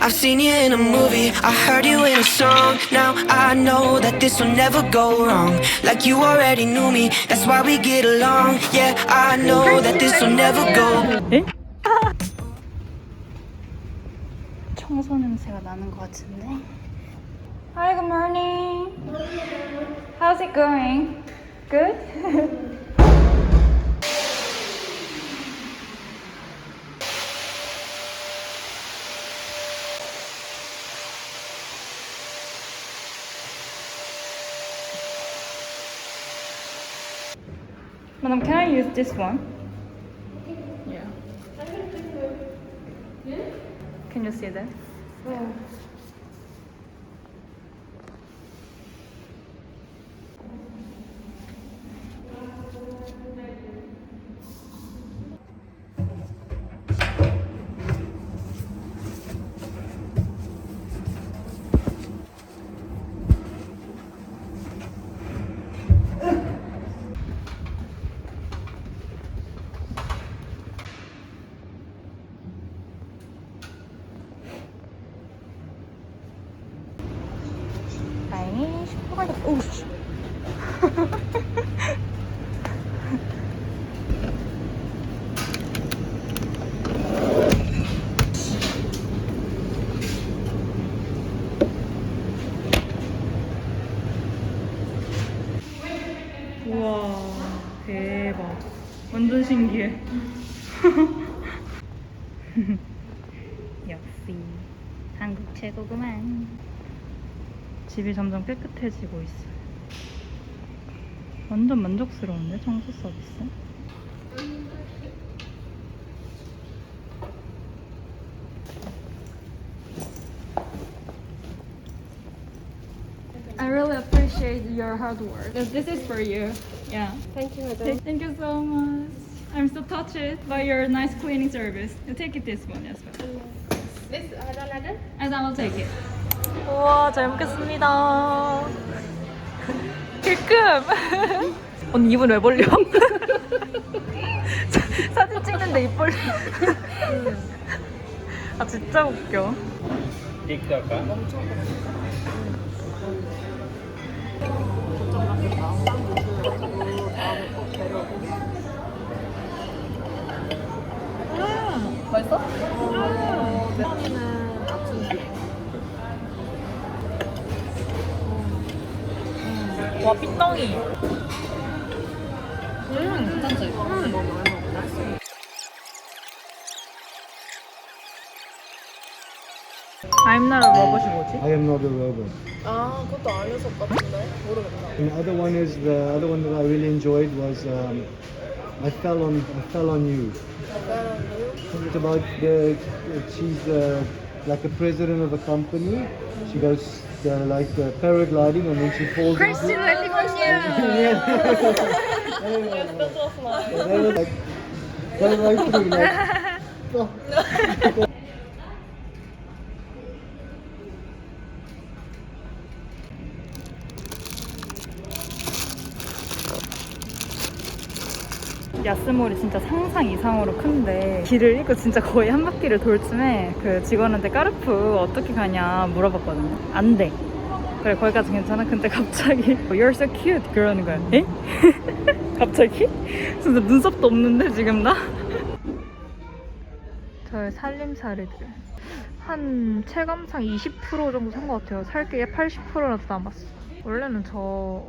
I've seen you in a movie, I heard you in a song. Now I know that this will never go wrong. Like you already knew me, that's why we get along. Yeah, I know that this will never go. 에? 청소 냄새가 나는 것 같은데. Hi, good morning. How's it going? Good? Madam, can I use this one? Yeah. Can you see that? 다 역시 한국 최고구만 집이 점점 깨끗해지고 있어요 완전 만족스러운데 청소 서비스 I really appreciate your hard work. This is for you. Yeah. Thank you, madam. Thank you so much. I'm so touched by your nice cleaning service. You take it this one as well. This other ladder? And I will take it. 우와, 잘 먹겠습니다. 길끔. 언니 입은 왜 벌려? 사- 사진 찍는데 입 벌려. 아 진짜 웃겨. 맛있어? 와 삐덩이. 음, 괜찮지? 음. I'm not a robot이 뭐지? I am not a robot. 아, 그것도 아니었을 것 같은데? 모르겠다. And the other one is the other one that I really enjoyed was um, I fell on I fell on you. It's about the she's uh, like a president of a company. She goes uh, like uh, paragliding and then she falls. Kristen, let me think here. yeah. anyway, that was like, that was like, like, oh. 야스몰이 진짜 상상 이상으로 큰데 길을 이거 진짜 거의 한 바퀴를 돌 쯤에 그 직원한테 까르프 어떻게 가냐 물어봤거든요. 안 돼. 그래 거기까지 괜찮아? 근데 갑자기 You're so cute. 그러는 거야 에? 갑자기? 진짜 눈썹도 없는데 지금 나? 저의 살림살이들. 한 체감상 20% 정도 산 것 같아요. 살게 80%라도 남았어. 원래는 저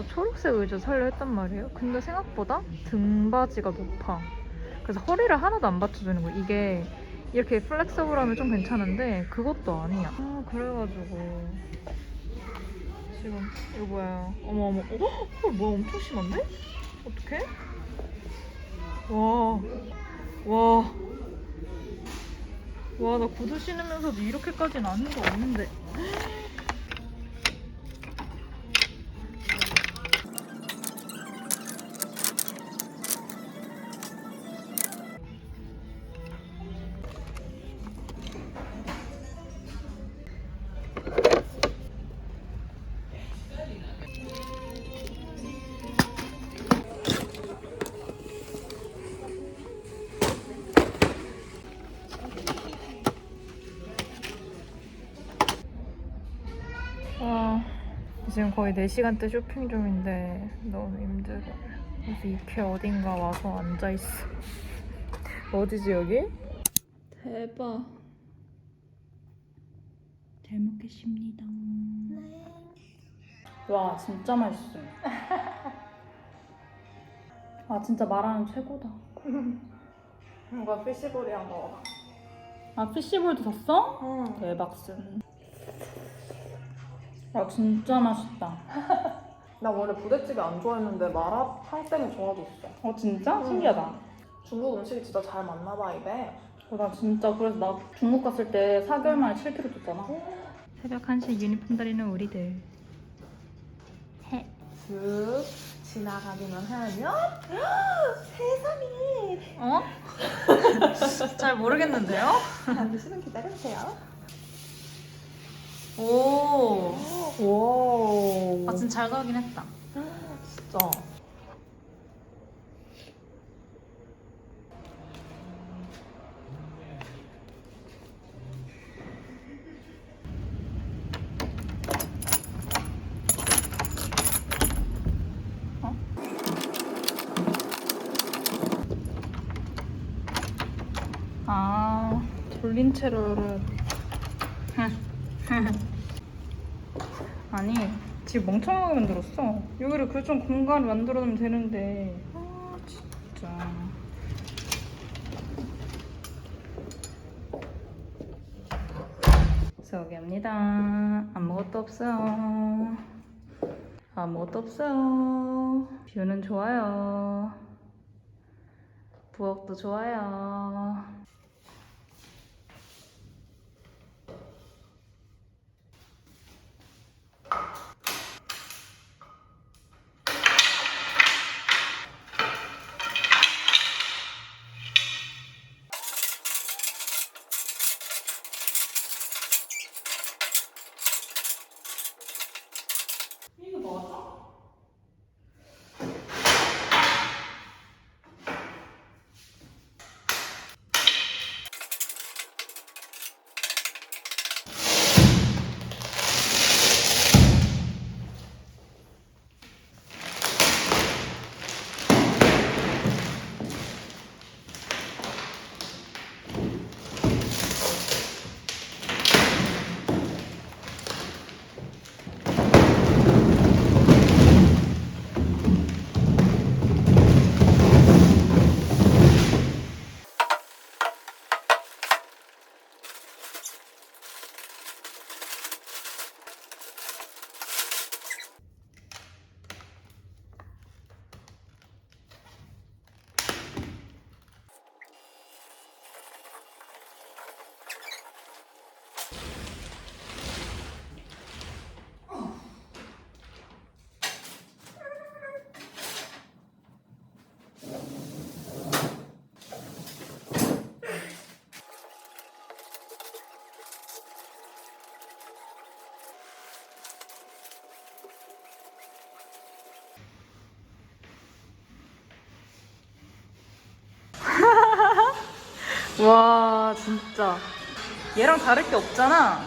저 초록색 의자 살려 했단 말이에요. 근데 생각보다 등바지가 높아. 그래서 허리를 하나도 안 받쳐주는 거야. 이게 이렇게 플렉서블하면 좀 괜찮은데 그것도 아니야. 아 그래가지고 지금 이거 뭐야? 어머 어머. 어? 헐 뭐야 엄청 심한데? 어떡해? 와. 와. 와, 나 구두 신으면서도 이렇게까지는 아닌 거 없는데. 지금 거의 4시간대 쇼핑 중인데 너무 힘들어요. 그래서 이케 어딘가 와서 앉아있어. 어디지 여기? 대박. 잘 먹겠습니다. 와 진짜 맛있어요. 아 진짜 마라는 최고다. 뭔가 피시볼이한 거. 아 피시볼도 샀어? 응. 대박슨. 아 진짜 맛있다. 나 원래 부대찌개 안 좋아했는데 마라탕 때문에 좋아졌어. 어 진짜? 응. 신기하다. 중국 음식이 진짜 잘 맞나 봐 입에. 어, 나 진짜 그래서 나 중국 갔을 때 4개월 만에 7kg 쪘잖아. 새벽 1시에 유니폼 다리는 우리들. 슥 지나가기만 하면 세상에. 어? 잘 모르겠는데요? 잠시만 기다려주세요. 오. 오. 아 진짜 잘 가긴 했다. 진짜. 아 돌린 채로 아니 집 멍청하게 만들었어. 여기를 그 좀 공간을 만들어 놓으면 되는데. 아 진짜. 소개합니다. 아무것도 없어요 아무것도 없어요 뷰는 좋아요. 부엌도 좋아요 와 진짜 얘랑 다를 게 없잖아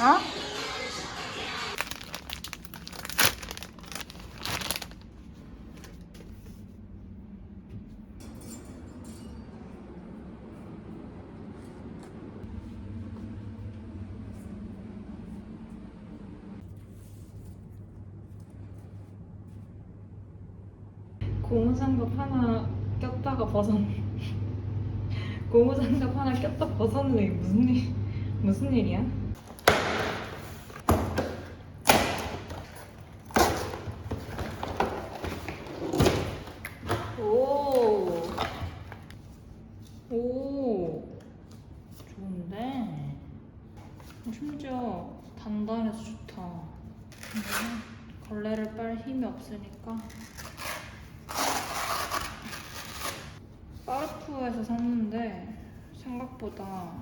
어? 고무장갑 하나 꼈다가 벗었 고무 장갑 하나 꼈다 벗었는데 이게 무슨 일 무슨 일이야? 오, 오, 좋은데 심지어 단단해서 좋다. 걸레를 빨 힘이 없으니까 파르프에서 샀는데 생각보다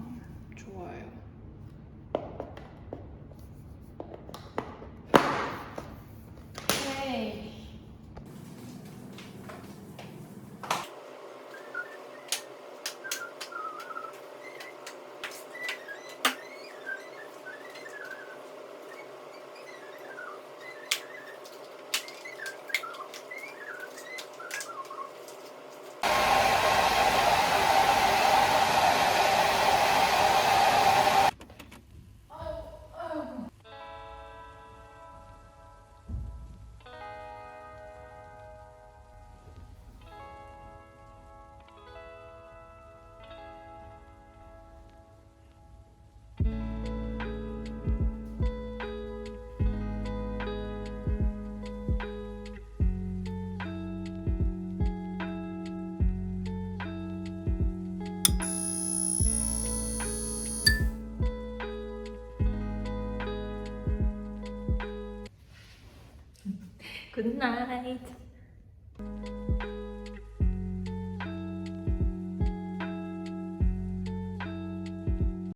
좋아요. Good night.